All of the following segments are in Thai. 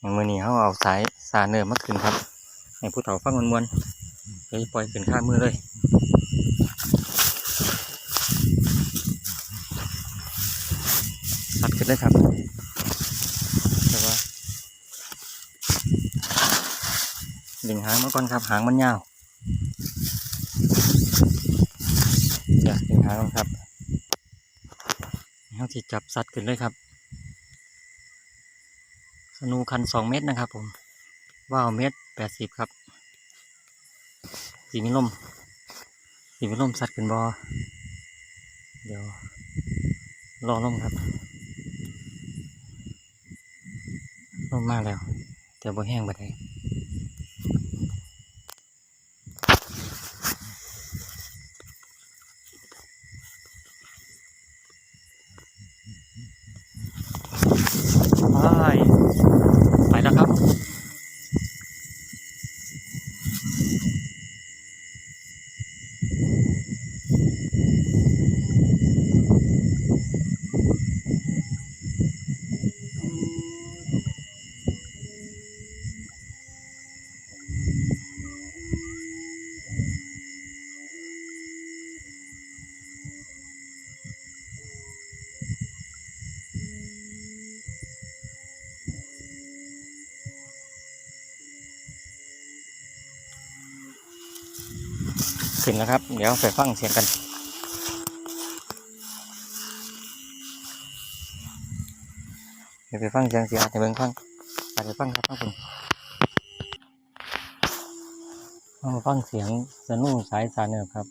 อย่างมือนี้เขาเอาสายสาเนิร์มาขึ้นครับให้ผู้เฒ่าฟังมวนๆเดี๋ยวปล่อยขึ้นข้างมือเลยตัดขึ้นเลยครับแต่ว่าดึงหางมาก่อนครับหางมันยาวเดี๋ยวดึงหางครับเขาที่จับสัตว์ขึ้นเลยครับ สนูคันสองเมตรนะครับผมว่าวเมตรแปดสิบครับสีมิลมสีมิลมสัตว์ขึ้นบอเดี๋ยวรอลมครับลมมาแล้วเดี๋ยวบ่แห้งไปได้ไปไป ขึ้นแล้วครับ เดี๋ยวไปฟังเสียงกันเดี๋ยวไปฟังเสียงเสียงอาจจะเบิ่งฟังอาจจะฟังครับฟังคุณเอามาฟังเสียงสนุ่สายสารเนี่ยครับ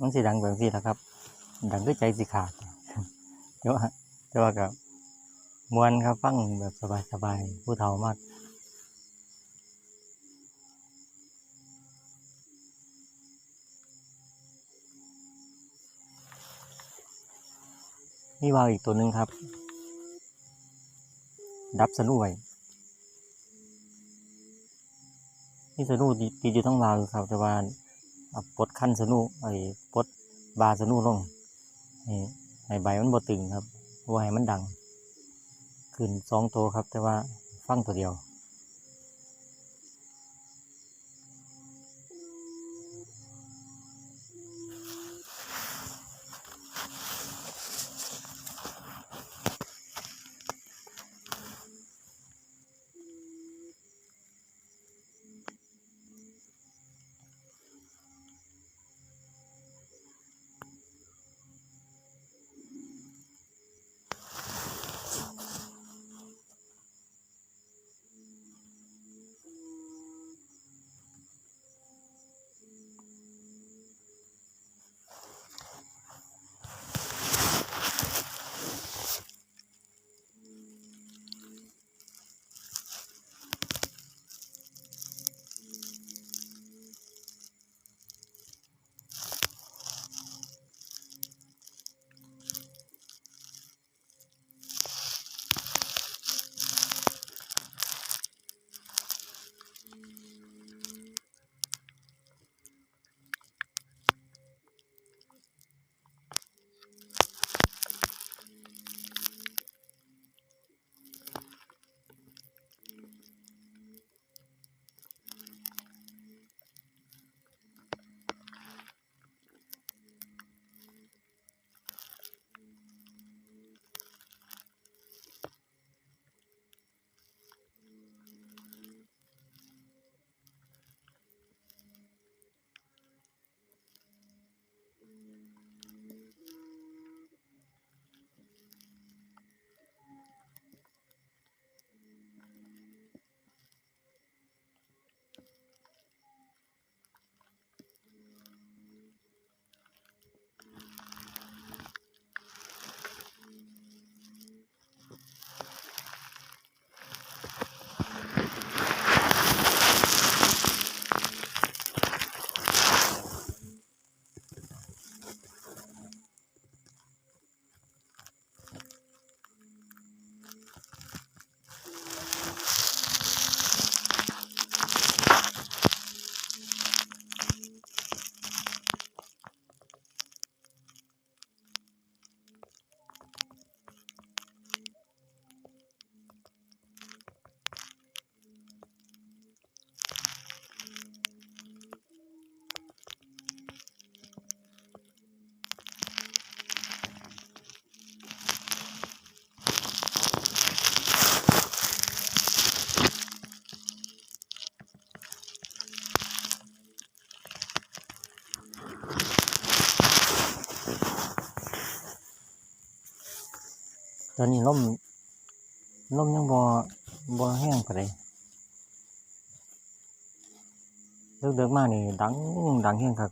มันสิดังแบบนี้แหละครับ ดังด้วยใจสิขาดแต่ว่าแต่ว่ากับมวนครับฟังแบบสบายๆผู้เฒ่ามากนี่วาวอีกตัวหนึ่งครับ ดับสนุไว้นี่สนุดีดีอยู่ทั้งวาวครับแต่ว่าเอา ปลดขั้นสนุไอ้ปลดบาสนุลงให้ในใบมันบ่ตึงครับว่าให้มันดัง ขึ้นสองตัวครับ แต่ว่าฟังตัวเดียว อนนี้ลมลมยังบ่บ่แห้งปานใดเลิกๆมานี่ดังดังแห้งครับ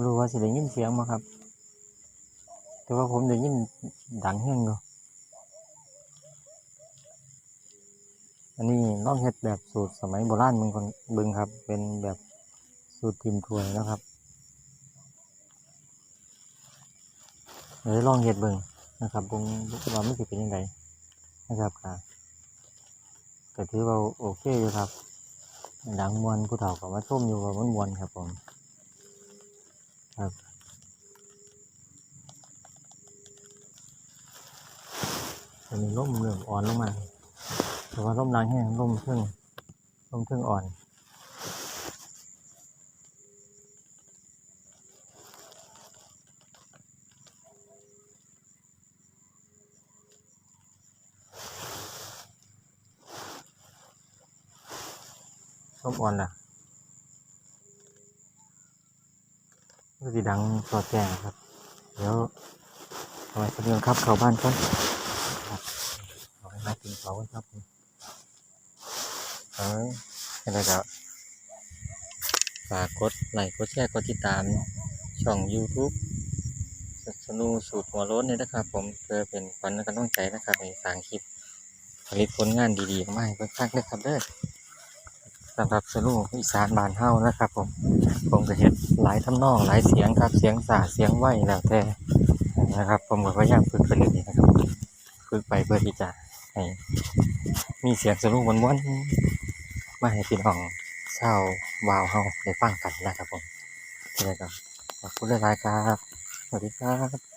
รู้ว่าสิได้ยินเสียงบ่ครับ แต่ว่าผมได้ยินดังแห้งอยู่อันนี้ลองเฮ็ดแบบสูตรสมัยโบราณเบิ่งก่อนบิ่งครับ เป็นแบบสูตรทิมถ้วยนะครับเดี๋ยวลองเฮ็ดเบิ่งนะครับเบิ่งว่ามันสิเป็นจังไดนะครับก็ก็ถือว่าโอเคอยู่ครับ ดังมวนผู้เฒ่าก็มาชมอยู่ว่ามันมวนครับผม ครับอันนี้ลมเริ่มอ่อนลงมา แต่ว่าลมแรงแห้งลมเครื่องลมเครื่องอ่อนลมอ่อนล่ะ ก็สีดังสอดแจ้งครับ เดี๋ยวเอาไว้สักเดือนครับเข้าบ้านก่อนเอาไว้มากินเขาครับเอ้ยอะไรก็ฝากกดไลค์กดแชร์กดติดตามช่อง YouTube สนูสูตรหัวโล้นเนี่ยนะครับ ผมเพื่อเป็นขวัญและกำลังใจนะครับในสร้างคลิปผลิตผลงานดีๆออกมาให้เพื่อนฟังด้วยครับเด้อ สำหรับสนูอีสานบานเฮานะครับ ผมผมก็เห็นหลายทำนองหลายเสียงครับเสียงสาเสียงไหวแล้วแต่นะครับ ผมก็พยายามฝึกไปเรื่อยๆนะครับฝึกไปเพื่อที่จะให้มีเสียงสนุกม้วนๆมาให้พี่น้องเช่าวาวเฮาได้ฟังกันนะครับผมแล้วก็ขอบคุณหลายๆครับสวัสดีครับ